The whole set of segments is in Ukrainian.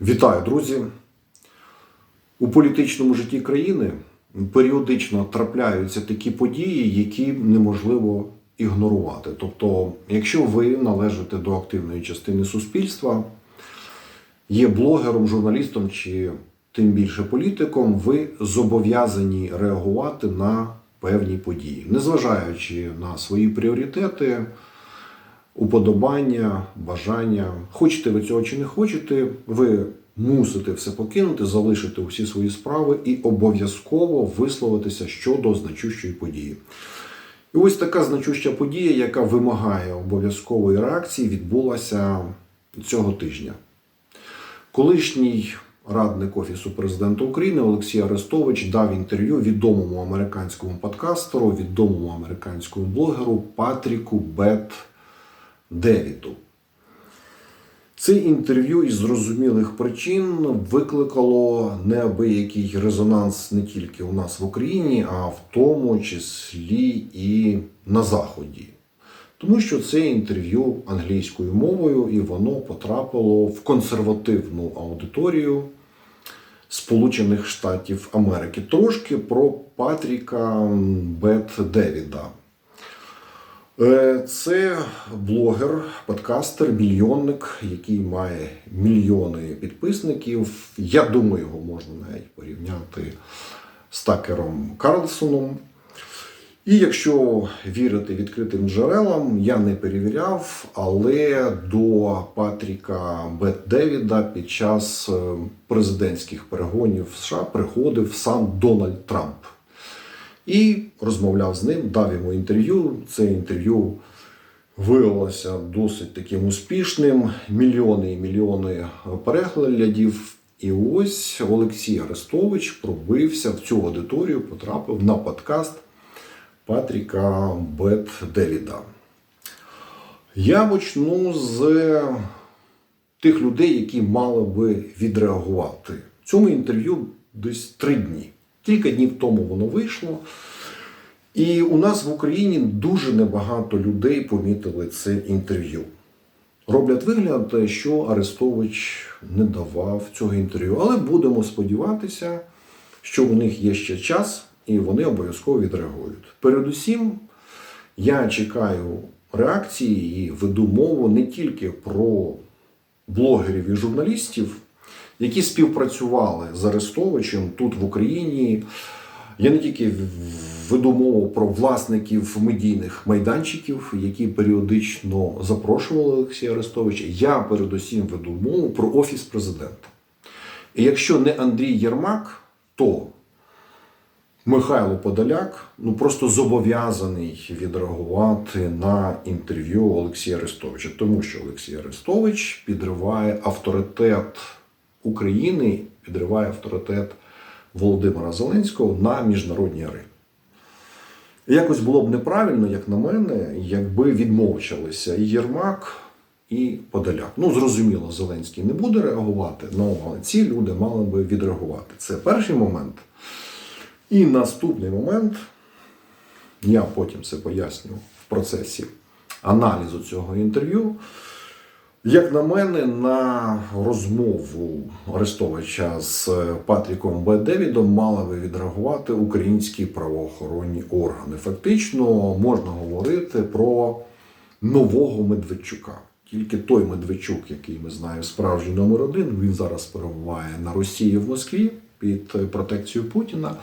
Вітаю, друзі! У політичному житті країни періодично трапляються такі події, які неможливо ігнорувати. Тобто, якщо ви належите до активної частини суспільства, є блогером, журналістом чи тим більше політиком, ви зобов'язані реагувати на певні події, незважаючи на свої пріоритети, уподобання, бажання. Хочете ви цього чи не хочете, ви мусите все покинути, залишити усі свої справи і обов'язково висловитися щодо значущої події. І ось така значуща подія, яка вимагає обов'язкової реакції, відбулася цього тижня. Колишній радник Офісу президента України Олексій Арестович дав інтерв'ю відомому американському подкастеру, відомому американському блогеру Патріку Бет Девіду. Це інтерв'ю із зрозумілих причин викликало неабиякий резонанс не тільки у нас в Україні, а в тому числі і на Заході. Тому що це інтерв'ю англійською мовою, і воно потрапило в консервативну аудиторію Сполучених Штатів Америки. Трошки про Патріка Бет Девіда. Е, Це блогер, подкастер, мільйонник, який має мільйони підписників. Я думаю, його можна навіть порівняти з Такером Карлсоном. І якщо вірити відкритим джерелам, я не перевіряв, але до Патріка Бет Девіда під час е, президентських перегонів США приходив сам Дональд Трамп і розмовляв з ним, дав йому інтерв'ю. Це інтерв'ю виявилося досить таким успішним. Мільйони і мільйони переглядів. І ось Олексій Арестович пробився в цю аудиторію, потрапив на подкаст Патріка Бет Девіда. Я почну з тих людей, які мали би відреагувати. Цьому інтерв'ю десь три дні. Кілька днів тому воно вийшло. І у нас в Україні дуже небагато людей помітили це інтерв'ю. Роблять вигляд, що Арестович не давав цього інтерв'ю. Але будемо сподіватися, що у них є ще час і вони обов'язково відреагують. Передусім, я чекаю реакції і веду мову не тільки про блогерів і журналістів, які співпрацювали з Арестовичем тут в Україні. Я не тільки веду мову про власників медійних майданчиків, які періодично запрошували Олексія Арестовича. Я передусім веду мову про офіс президента. І якщо не Андрій Єрмак, то Михайло Подоляк ну просто зобов'язаний відреагувати на інтерв'ю Олексія Арестовича, тому що Олексій Арестович підриває авторитет України, підриває авторитет Володимира Зеленського на міжнародній арені. Якось було б неправильно, як на мене, якби відмовчалися і Єрмак, і Подоляк. Ну, зрозуміло, Зеленський не буде реагувати, але ці люди мали би відреагувати. Це перший момент. І наступний момент, я потім це поясню в процесі аналізу цього інтерв'ю. Як на мене, на розмову Арестовича з Патріком Б. Девідом мали би відреагувати українські правоохоронні органи. Фактично можна говорити про нового Медведчука. Тільки той Медведчук, який ми знаємо, справжній номер один, він зараз перебуває на Росії в Москві під протекцією Путіна.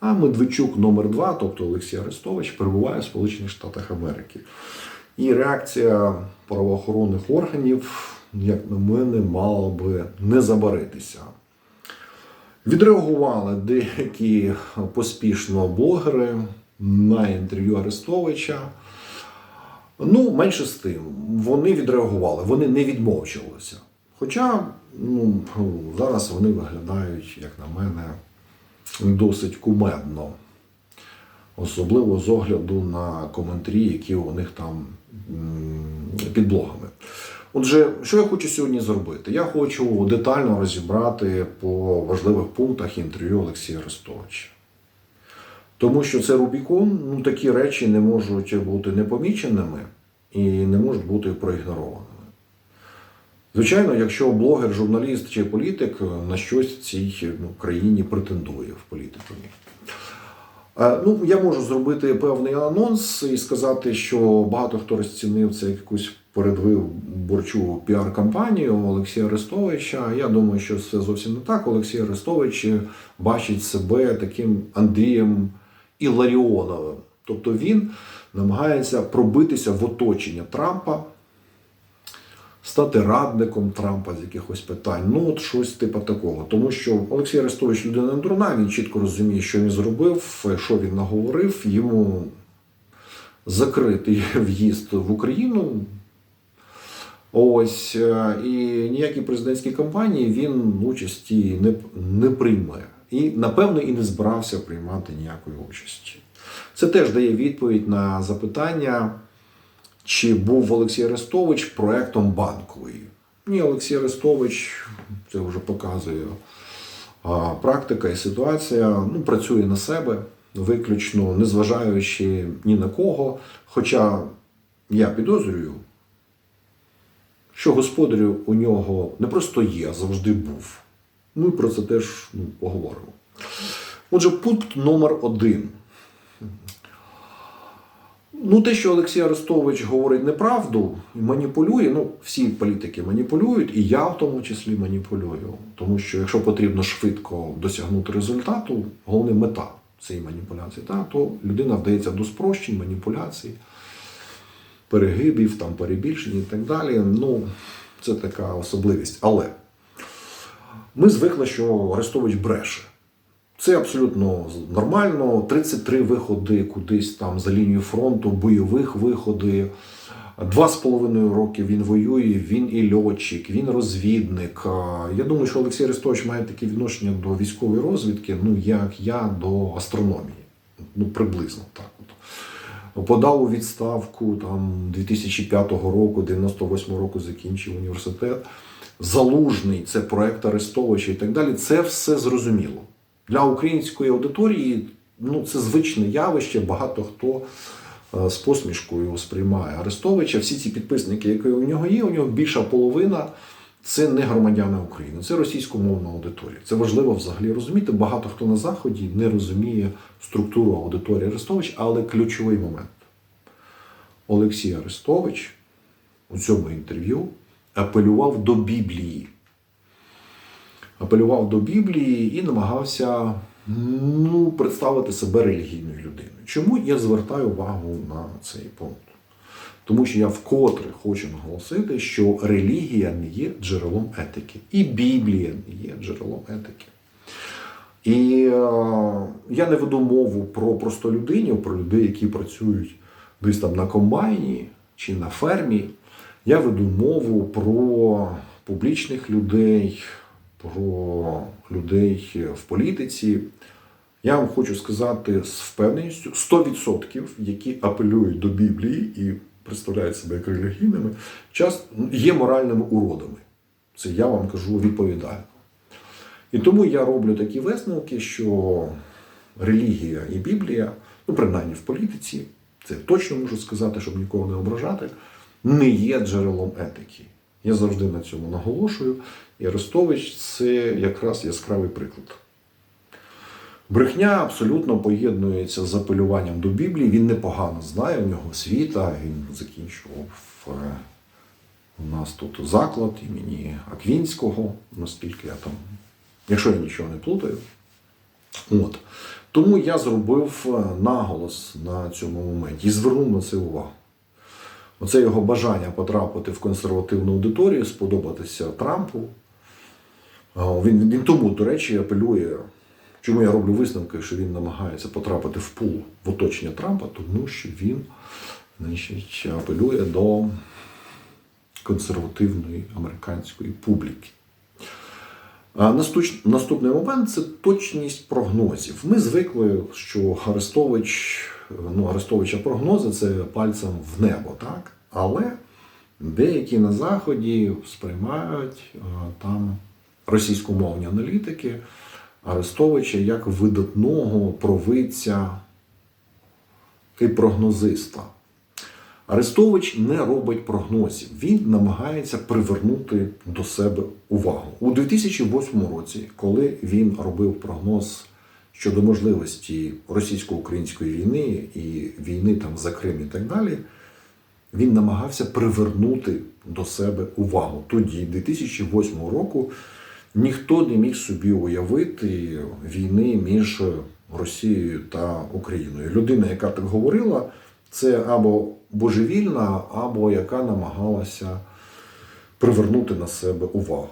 А Медведчук номер 2 тобто Олексій Арестович, перебуває в Сполучених Штатах Америки. І реакція правоохоронних органів, як на мене, мала би не забаритися. Відреагували деякі поспішно блогери на інтерв'ю Арестовича. Ну, менше з тим, вони відреагували, вони не відмовчувалися. Хоча ну, зараз вони виглядають, як на мене, досить кумедно. Особливо з огляду на коментарі, які у них там під блогами. Отже, що я хочу сьогодні зробити? Я хочу детально розібрати по важливих пунктах інтерв'ю Олексія Арестовича. Тому що це Рубікон, ну такі речі не можуть бути непоміченими і не можуть бути проігнорованими. Звичайно, якщо блогер, журналіст чи політик на щось в цій ну, країні претендує в політику. Е, Ну, я можу зробити певний анонс і сказати, що багато хто розцінив це як якусь передвиборчу піар-кампанію Олексія Арестовича. Я думаю, що це зовсім не так. Олексій Арестович бачить себе таким Андрієм Іларіоновим. Тобто він намагається пробитися в оточення Трампа, стати радником Трампа з якихось питань. Ну, от щось типу такого. Тому що Олексій Арестович людина не дурна, він чітко розуміє, що він зробив, що він наговорив. Йому закритий в'їзд в Україну. Ось е, і ніякі президентські кампанії він участі не, не прийме. І, напевно, і не збирався приймати ніякої участі. Це теж дає відповідь на запитання, чи був Олексій Арестович проектом банкової. Ні, Олексій Арестович, це вже показує практика і ситуація, ну, працює на себе виключно, незважаючи ні на кого. Хоча я підозрюю, що господарю у нього не просто є, а завжди був. Ми про це теж ну, поговоримо. Отже, пункт номер один. Ну, те, що Олексій Арестович говорить неправду маніпулює, ну, всі політики маніпулюють, і я в тому числі маніпулюю. Тому що якщо потрібно швидко досягнути результату, головна мета цієї маніпуляції, та, то людина вдається до спрощень, маніпуляцій, перегибів, там, перебільшень і так далі. Ну, це така особливість. Але ми звикли, що Арестович бреше. Це абсолютно нормально. 33 виходи кудись там за лінію фронту, бойових виходи. Два з половиною роки він воює, він і льотчик, він розвідник. Я думаю, що Олексій Арестович має таке відношення до військової розвідки, ну як я до астрономії. Ну, приблизно так. От. Подав у відставку там 2005 року, 98 року закінчив університет. Залужний, це проект Арестовича і так далі. Це все зрозуміло. Для української аудиторії ну, це звичне явище. Багато хто е, з посмішкою сприймає Арестовича. Всі ці підписники, які у нього є, у нього більша половина це не громадяни України, це російськомовна аудиторія. Це важливо взагалі розуміти. Багато хто на Заході не розуміє структуру аудиторії Арестович, але ключовий момент. Олексій Арестович у цьому інтерв'ю апелював до Біблії апелював до Біблії і намагався ну, представити себе релігійною людиною. Чому я звертаю увагу на цей пункт? Тому що я вкотре хочу наголосити, що релігія не є джерелом етики, і Біблія не є джерелом етики. І е, я не веду мову про простолюдинів, про людей, які працюють десь там на комбайні чи на фермі. Я веду мову про публічних людей, про людей в політиці. Я вам хочу сказати з впевненістю 100%, які апелюють до Біблії і представляють себе як релігійними, час є моральними уродами. Це я вам кажу відповідально. І тому я роблю такі висновки, що релігія і Біблія, ну, принаймні в політиці, це точно можу сказати, щоб нікого не ображати, не є джерелом етики. Я завжди на цьому наголошую. І Арестович це якраз яскравий приклад. Брехня абсолютно поєднується з апелюванням до Біблії. Він непогано знає, у нього освіта, він закінчував е, у нас тут заклад імені Аквінського, наскільки я там, якщо я нічого не плутаю. От. Тому я зробив е, наголос на цьому моменті і звернув на це увагу. Оце його бажання потрапити в консервативну аудиторію, сподобатися Трампу. Він, він тому, до речі, апелює, чому я роблю висновки, що він намагається потрапити в пул в оточення Трампа, тому що він значить, апелює до консервативної американської публіки. Наступний момент це точність прогнозів. Ми звикли, що Арестович, ну, Арестовича прогнози це пальцем в небо, так? Але деякі на Заході сприймають там російськомовні аналітики Арестовича як видатного провидця і прогнозиста. Арестович не робить прогнозів. Він намагається привернути до себе увагу. У 2008 році, коли він робив прогноз щодо можливості російсько-української війни і війни там за Крим і так далі, він намагався привернути до себе увагу. Тоді, 2008 року, ніхто не міг собі уявити війни між Росією та Україною. Людина, яка так говорила, це або божевільна, або яка намагалася привернути на себе увагу.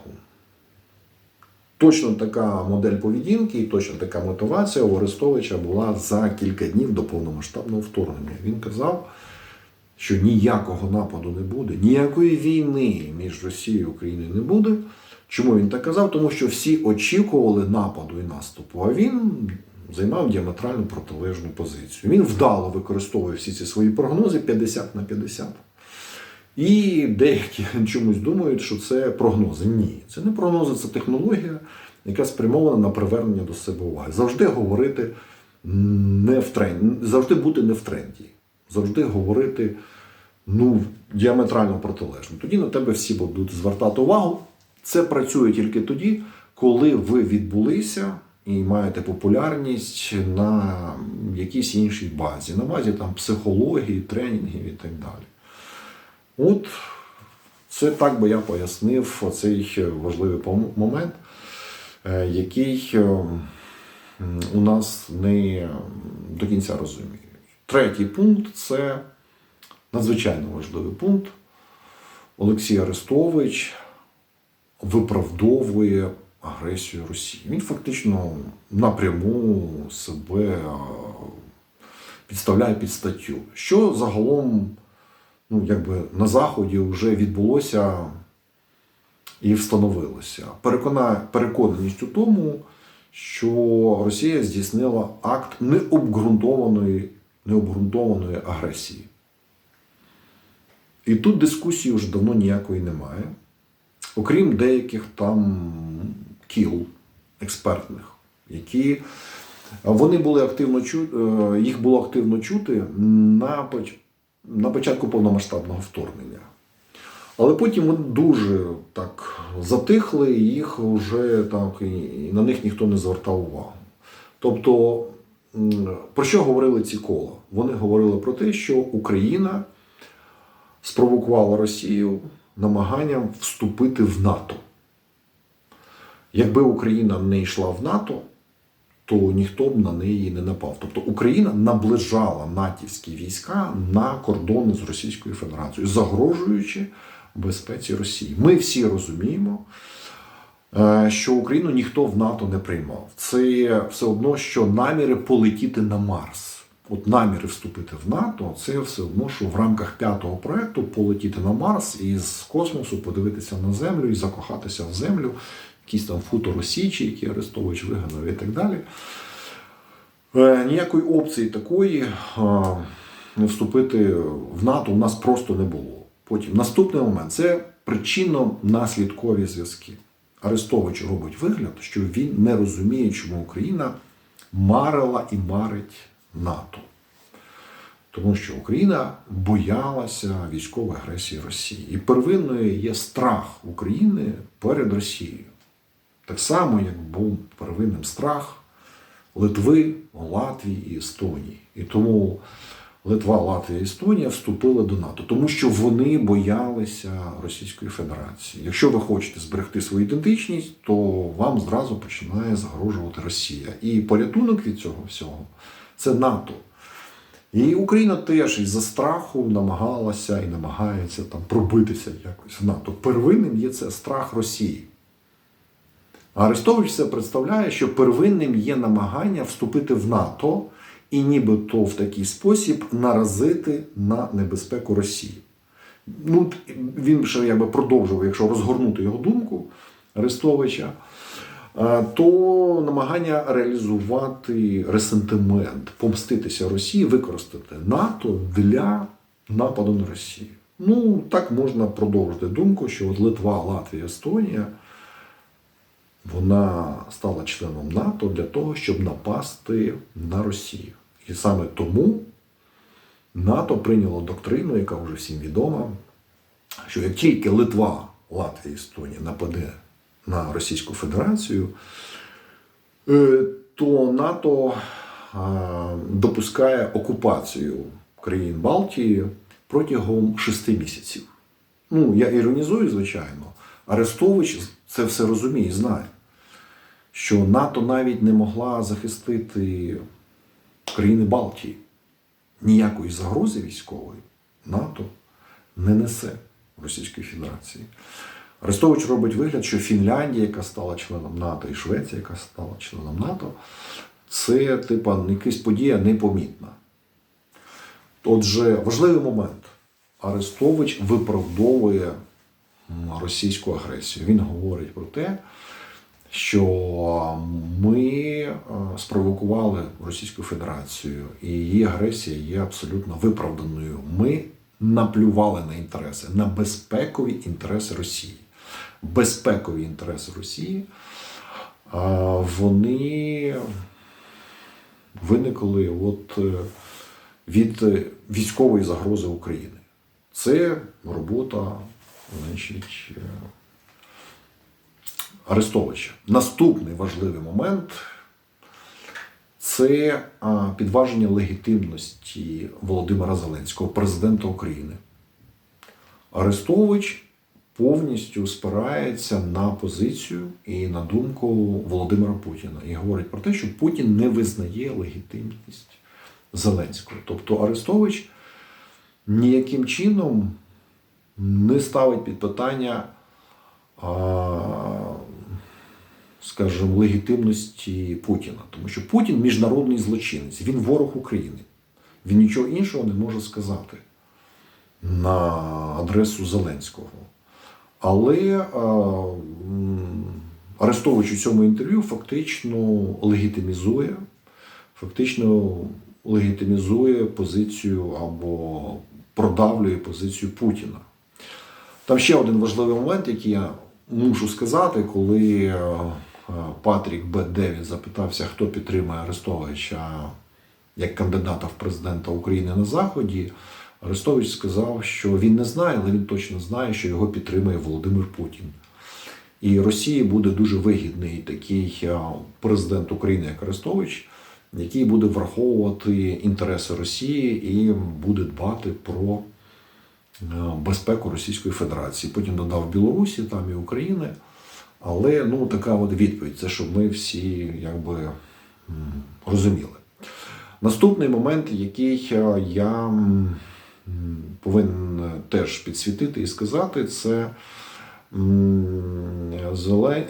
Точно така модель поведінки і точно така мотивація у Арестовича була за кілька днів до повномасштабного вторгнення. Він казав, що ніякого нападу не буде, ніякої війни між Росією і Україною не буде. Чому він так казав? Тому що всі очікували нападу і наступу, а він займав діаметрально протилежну позицію. Він вдало використовує всі ці свої прогнози 50 на 50. І деякі чомусь думають, що це прогнози. Ні, це не прогнози, це технологія, яка спрямована на привернення до себе уваги. Завжди говорити не в тренді, завжди бути не в тренді, завжди говорити ну, діаметрально протилежно. Тоді на тебе всі будуть звертати увагу. Це працює тільки тоді, коли ви відбулися і маєте популярність на якійсь іншій базі, на базі там психології, тренінгів і так далі. От це так би я пояснив цей важливий момент, е, який е, у нас не до кінця розуміють. Третій пункт це надзвичайно важливий пункт. Олексій Арестович виправдовує агресію Росії. Він фактично напряму себе підставляє під статтю. Що загалом ну, якби на Заході вже відбулося і встановилося. Перекона, переконаність у тому, що Росія здійснила акт необґрунтованої, необґрунтованої агресії. І тут дискусії вже давно ніякої немає, окрім деяких там кіл експертних, які вони були активно е, їх було активно чути на, на початку повномасштабного вторгнення. Але потім вони дуже так затихли, і їх вже так і на них ніхто не звертав увагу. Тобто, про що говорили ці кола? Вони говорили про те, що Україна спровокувала Росію намаганням вступити в НАТО. Якби Україна не йшла в НАТО, то ніхто б на неї не напав. Тобто Україна наближала натівські війська на кордони з Російською Федерацією, загрожуючи безпеці Росії. Ми всі розуміємо, е, що Україну ніхто в НАТО не приймав. Це все одно, що наміри полетіти на Марс. От наміри вступити в НАТО, це все одно, що в рамках п'ятого проекту полетіти на Марс і з космосу подивитися на Землю і закохатися в землю, якісь там футоросічі, які Арестович вигадав і так далі. Е, Ніякої опції такої е, не вступити в НАТО у нас просто не було. Потім наступний момент це причинно-наслідкові зв'язки. Арестович робить вигляд, що він не розуміє, чому Україна марила і марить НАТО. Тому що Україна боялася військової агресії Росії. І первинною є страх України перед Росією. Так само, як був первинним страх Литви, Латвії і Естонії. І тому Литва, Латвія і Естонія вступили до НАТО, тому що вони боялися Російської Федерації. Якщо ви хочете зберегти свою ідентичність, то вам зразу починає загрожувати Росія. І порятунок від цього всього це НАТО. І Україна теж із-за страху намагалася і намагається там пробитися якось в НАТО. Первинним є це страх Росії. Арестович це представляє, що первинним є намагання вступити в НАТО і нібито в такий спосіб наразити на небезпеку Росії. Ну, він ще якби продовжував, якщо розгорнути його думку Арестовича, е, то намагання реалізувати ресентимент, помститися Росії, використати НАТО для нападу на Росію. Ну, так можна продовжити думку, що от Литва, Латвія, Естонія вона стала членом НАТО для того, щоб напасти на Росію. І саме тому НАТО прийняло доктрину, яка вже всім відома, що як тільки Литва, Латвія, Естонія нападе на Російську Федерацію, е, то НАТО допускає окупацію країн Балтії протягом шести місяців. Ну, я іронізую, звичайно. Арестович це все розуміє і знає, що НАТО навіть не могла захистити країни Балтії. Ніякої загрози військової НАТО не несе Російської Федерації. Арестович робить вигляд, що Фінляндія, яка стала членом НАТО, і Швеція, яка стала членом НАТО, це типа якась подія непомітна. Отже, важливий момент. Арестович виправдовує російську агресію. Він говорить про те, що ми е, спровокували Російську Федерацію, і її агресія є абсолютно виправданою. Ми наплювали на інтереси, на безпекові інтереси Росії. Безпекові інтереси Росії а, вони виникли от е, від е, військової загрози України. Це робота, значить, е, Арестовича. Наступний важливий момент це підваження легітимності Володимира Зеленського, президента України. Арестович повністю спирається на позицію і на думку Володимира Путіна і говорить про те, що Путін не визнає легітимність Зеленського. Тобто Арестович ніяким чином не ставить під питання, скажімо, легітимності Путіна. Тому що Путін міжнародний злочинець, він ворог України. Він нічого іншого не може сказати на адресу Зеленського. Але е, у цьому інтерв'ю фактично легітимізує, фактично легітимізує позицію або продавлює позицію Путіна. Там ще один важливий момент, який я мушу сказати, коли е, Патрік Б. Девід запитався, хто підтримує Арестовича як кандидата в президента України на Заході. Арестович сказав, що він не знає, але він точно знає, що його підтримує Володимир Путін. І Росії буде дуже вигідний такий е, президент України, як Арестович, який буде враховувати інтереси Росії і буде дбати про е, безпеку Російської Федерації. Потім додав Білорусі, там і України. Але ну, така от відповідь, це щоб ми всі якби розуміли. Наступний момент, який е, я повинен теж підсвітити і сказати, це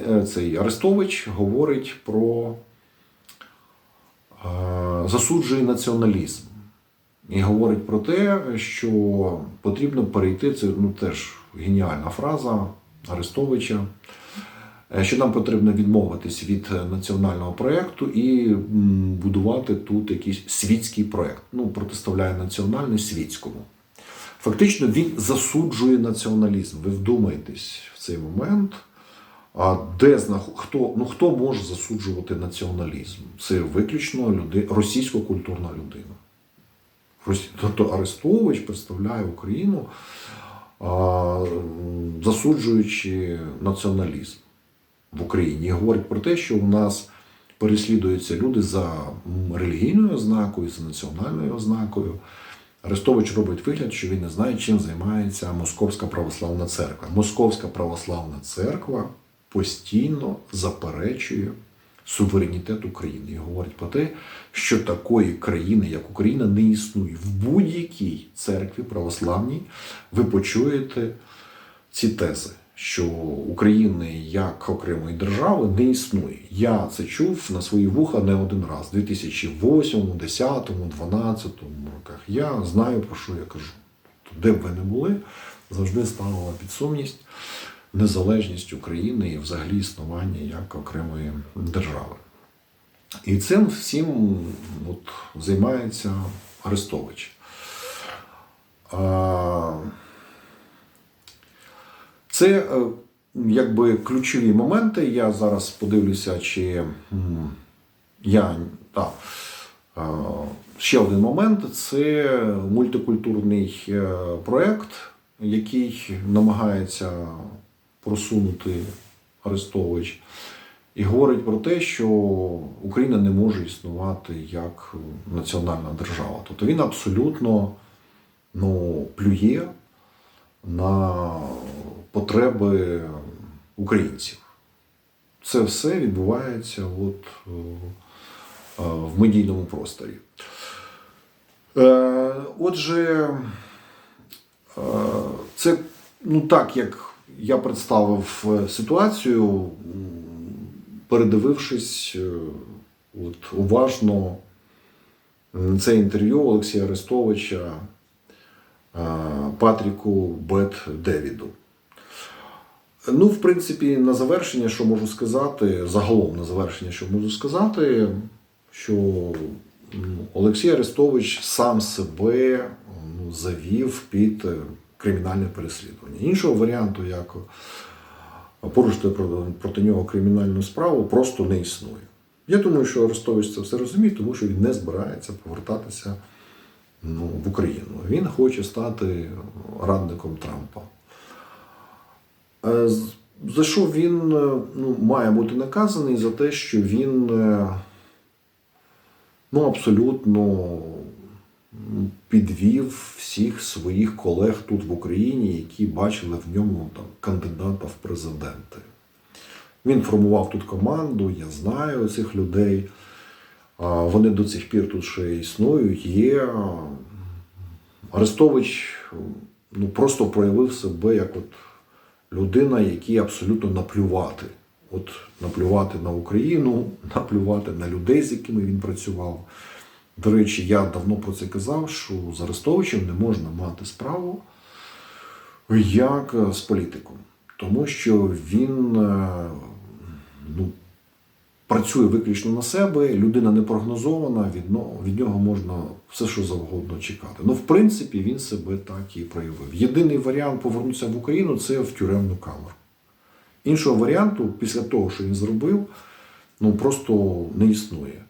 е, цей Арестович говорить про е, засуджує націоналізм. І говорить про те, що потрібно перейти, це ну, теж геніальна фраза Арестовича, що нам потрібно відмовитись від національного проєкту і будувати тут якийсь світський проєкт. Ну, протиставляє національний світському. Фактично він засуджує націоналізм. Ви вдумайтесь в цей момент. А де хто, ну, хто може засуджувати націоналізм? Це виключно люди... російсько-культурна людина. Тобто Арестович представляє Україну, а, засуджуючи націоналізм в Україні. Говорить про те, що у нас переслідуються люди за релігійною ознакою, за національною ознакою. Арестович робить вигляд, що він не знає, чим займається Московська православна церква. Московська православна церква постійно заперечує суверенітет України і говорить про те, що такої країни, як Україна, не існує. В будь-якій церкві православній ви почуєте ці тези, що України як окремої держави не існує. Я це чув на свої вуха не один раз, у 2008, 2010, 2012 роках. Я знаю, про що я кажу. Де б ви не були, завжди ставила під сумність незалежність України і взагалі існування як окремої держави. І цим всім от, займається Арестович. А, Це е, якби ключові моменти. Я зараз подивлюся, чи я так, е, ще один момент це мультикультурний е, проєкт, який намагається просунути Арестович, і говорить про те, що Україна не може існувати як національна держава. Тобто він абсолютно ну, плює на потреби українців. Це все відбувається от, е, е, в медійному просторі. Е, Отже, це ну так, як я представив ситуацію, передивившись от, уважно це інтерв'ю Олексія Арестовича Патріку Бет Девіду. Ну, в принципі, на завершення, що можу сказати, загалом на завершення, що можу сказати, що Олексій Арестович сам себе ну, завів під е, кримінальне переслідування. Іншого варіанту, як порушити проти, проти нього кримінальну справу, просто не існує. Я думаю, що Арестович це все розуміє, тому що він не збирається повертатися ну, в Україну. Він хоче стати радником Трампа. Е, За що він е, ну, має бути наказаний? За те, що він е, ну, абсолютно підвів всіх своїх колег тут в Україні, які бачили в ньому там, кандидата в президенти. Він формував тут команду, я знаю цих людей. Вони до цих пір тут ще існують. Є Арестович ну, просто проявив себе як от людина, якій абсолютно наплювати. От наплювати на Україну, наплювати на людей, з якими він працював. До речі, я давно про це казав, що з Арестовичем не можна мати справу як з політиком, тому що він працює виключно на себе, людина непрогнозована, від, но- від нього можна все, що завгодно чекати. Ну, в принципі, він себе так і проявив. Єдиний варіант повернутися в Україну це в тюремну камеру. Іншого варіанту, після того, що він зробив, ну просто не існує.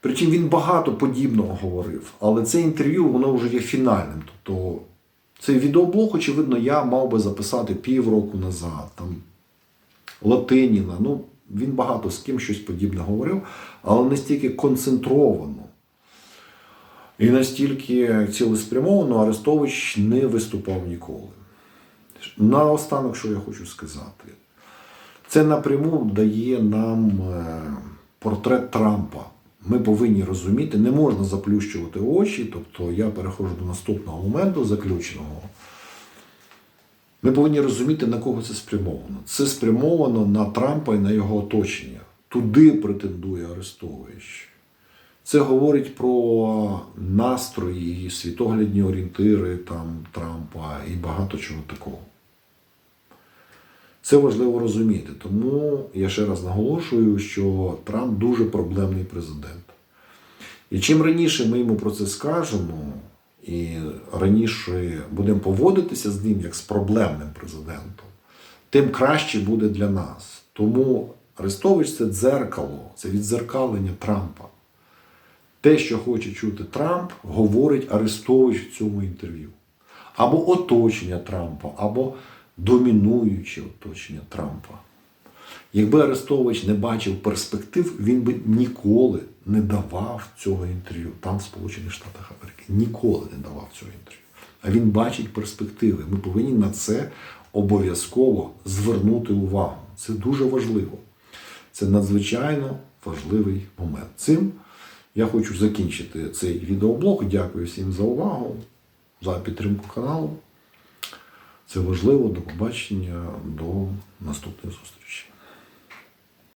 Причому він багато подібного говорив, але це інтерв'ю воно вже є фінальним. Тобто цей відеоблог, очевидно, я мав би записати півроку назад. Там, Латиніна, ну він багато з ким щось подібне говорив, але настільки концентровано і настільки цілеспрямовано Арестович не виступав ніколи. Наостанок, що я хочу сказати, це напряму дає нам е, портрет Трампа. Ми повинні розуміти, не можна заплющувати очі, тобто я переходжу до наступного моменту заключеного. Ми повинні розуміти, на кого це спрямовано. Це спрямовано на Трампа і на його оточення. Туди претендує Арестович. Це говорить про настрої, світоглядні орієнтири там, Трампа і багато чого такого. Це важливо розуміти. Тому я ще раз наголошую, що Трамп дуже проблемний президент. І чим раніше ми йому про це скажемо, і раніше будемо поводитися з ним як з проблемним президентом, тим краще буде для нас. Тому Арестович це дзеркало, це відзеркалення Трампа. Те, що хоче чути Трамп, говорить Арестович в цьому інтерв'ю. Або оточення Трампа, або домінуюче оточення Трампа. Якби Арестович не бачив перспектив, він би ніколи не давав цього інтерв'ю там, в Сполучених Штатах Америки. Ніколи не давав цього інтерв'ю. А він бачить перспективи. Ми повинні на це обов'язково звернути увагу. Це дуже важливо. Це надзвичайно важливий момент. Цим я хочу закінчити цей відеоблог. Дякую всім за увагу, за підтримку каналу. Це важливо. До побачення, до наступної зустрічі.